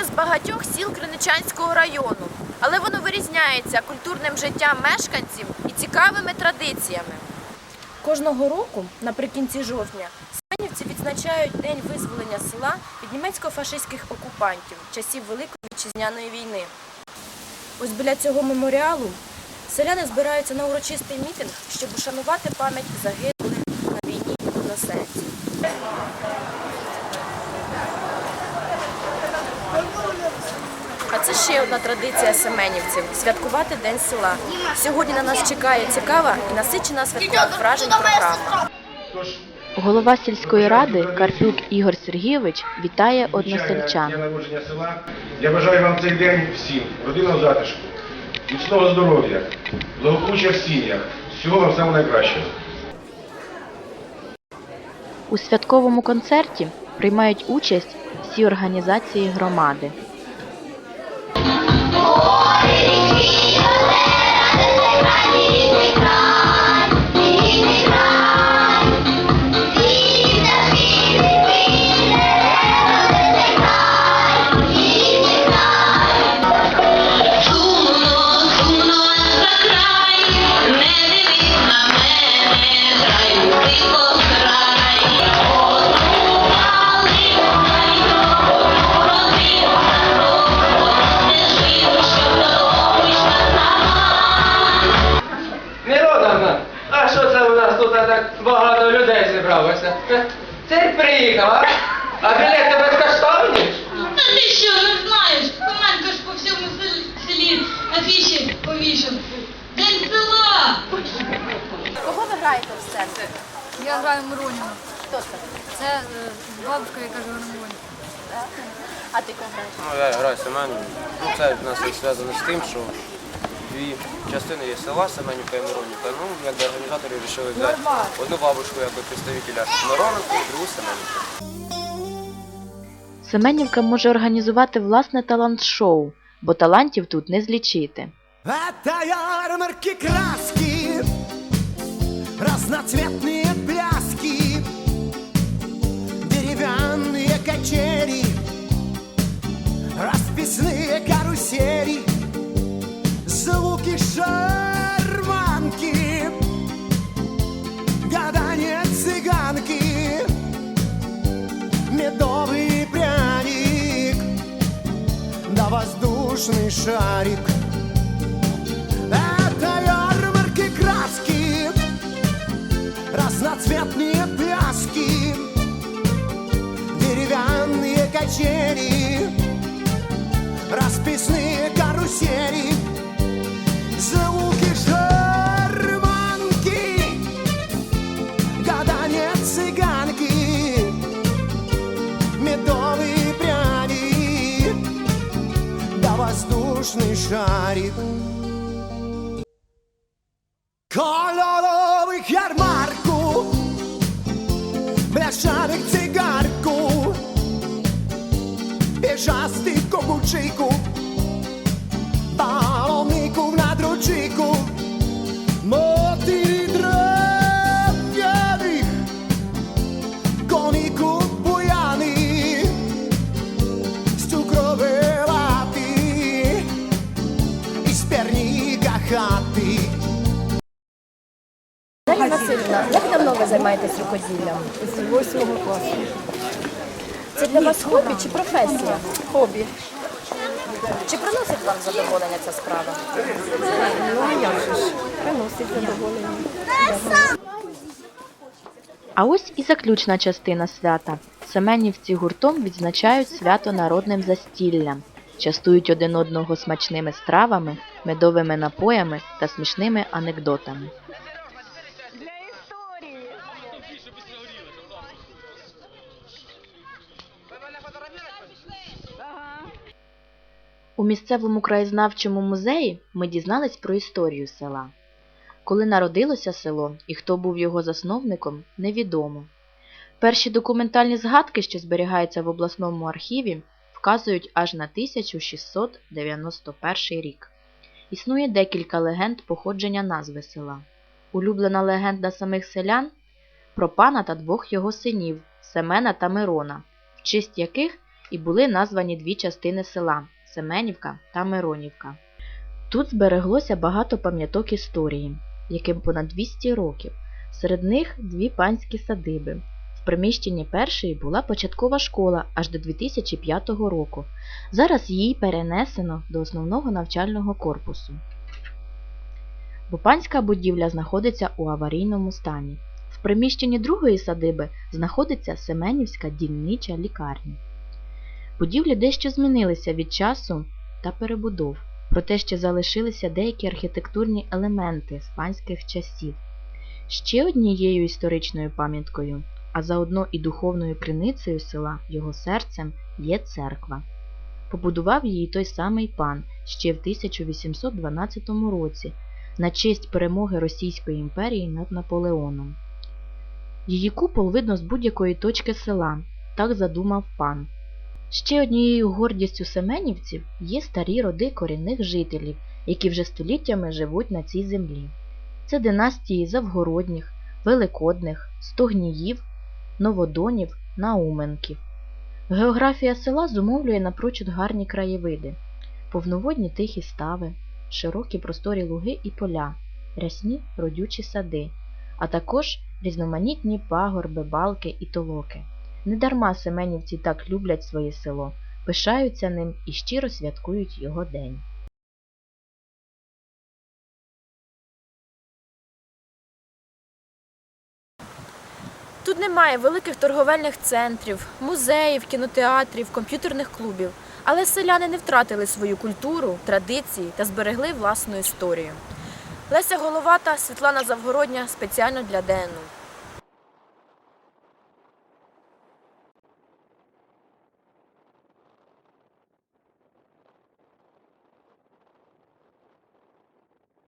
одне з багатьох сіл Криничанського району, але воно вирізняється культурним життям мешканців і цікавими традиціями. Кожного року, наприкінці жовтня, Семенівці відзначають День визволення села від німецько-фашистських окупантів часів Великої вітчизняної війни. Ось біля цього меморіалу селяни збираються на урочистий мітинг, щоб ушанувати пам'ять загиблих на війні односельців. А це ще одна традиція семенівців святкувати День села. Сьогодні на нас чекає цікава і насичена святкових вражень програма. Голова сільської ради Карпюк Ігор Сергійович вітає односельчан. Народження села. Я бажаю вам цей день всім, родинного затишку, міцного здоров'я, благополуччя в сім'ях. Всього вам самого найкращого. У святковому концерті приймають участь всі організації громади. No. Цирк приїхав, а? А білети безкоштовні? Та ти що, не знаєш? Коменко ж по всьому селі, афіші повішав. День села! Кого ви граєте в сцені? Я граю Мироніна. Хто це? Це е, бабушка, яка живе на Мироні. А ти кого граєш? Ну, я граю Семенів. Ну, це в нас зв'язано з тим, що дві частини є села Семенівка і Миронівка. Ну, якби організатори вирішили взяти одну бабушку як представителя Миронівки, другу Семенівку. Семенівка може організувати власне талант-шоу, бо талантів тут не злічити. Это ярмарки краски, разноцветные шарманки, гадание цыганки, медовый пряник, да воздушный шарик. Воздушный шарик. Kolorowych jarmarku Blaszanych cygarków Pieszastych koguczyków Baloników na druciku займаєтесь рукоділлям? З восьмого класу. Це для вас хобі чи професія? Хобі. Чи приносить вам задоволення ця справа? Ну, як же ж? Приносить задоволення. А ось і заключна частина свята. Семенівці гуртом відзначають свято народним застіллям, частують один одного смачними стравами, медовими напоями та смішними анекдотами. У місцевому краєзнавчому музеї ми дізнались про історію села. Коли народилося село і хто був його засновником, невідомо. Перші документальні згадки, що зберігаються в обласному архіві, вказують аж на 1691 рік. Існує декілька легенд походження назви села. Улюблена легенда самих селян про пана та двох його синів Семена та Мирона, в честь яких і були названі дві частини села Семенівка та Миронівка. Тут збереглося багато пам'яток історії, яким понад 200 років. Серед них дві панські садиби. В приміщенні першої була початкова школа аж до 2005 року. Зараз її перенесено до основного навчального корпусу. Бо панська будівля знаходиться у аварійному стані. В приміщенні другої садиби знаходиться Семенівська дільнича лікарня. Будівлі дещо змінилися від часу та перебудов, проте ще залишилися деякі архітектурні елементи з панських часів. Ще однією історичною пам'яткою, а заодно і духовною криницею села, його серцем, є церква. Побудував її той самий пан ще в 1812 році на честь перемоги Російської імперії над Наполеоном. Її купол видно з будь-якої точки села, так задумав пан. Ще однією гордістю семенівців є старі роди корінних жителів, які вже століттями живуть на цій землі. Це династії Завгородніх, Великодних, Стогніїв, Новодонів, Науменків. Географія села зумовлює напрочуд гарні краєвиди, повноводні тихі стави, широкі просторі луги і поля, рясні родючі сади, а також різноманітні пагорби, балки і толоки. Недарма семенівці так люблять своє село, пишаються ним і щиро святкують його день. Тут немає великих торговельних центрів, музеїв, кінотеатрів, комп'ютерних клубів. Але селяни не втратили свою культуру, традиції та зберегли власну історію. Леся Головата, Світлана Завгородня спеціально для ДНУ.